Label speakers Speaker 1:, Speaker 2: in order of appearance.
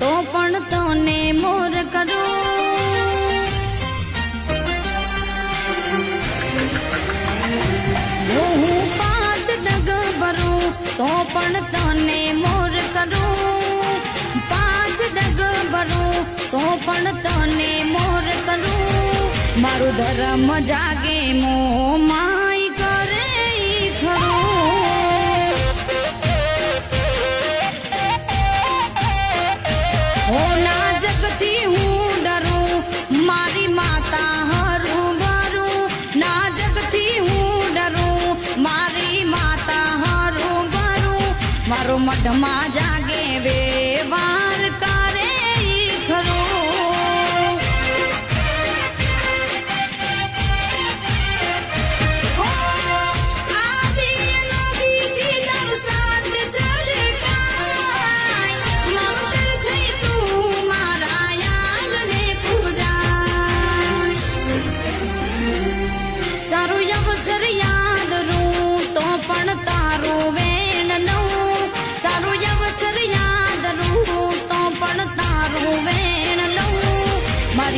Speaker 1: તો પણ તને મોર કરો. હું પાંચ ડગ ભરું, તો પણ તને મોર કરું. પાંચ ડગ ભરું, તો પણ તને મોર કરું. મારું ધર્મ જાગે મો મારો મઢમાં જાગે વેવા woman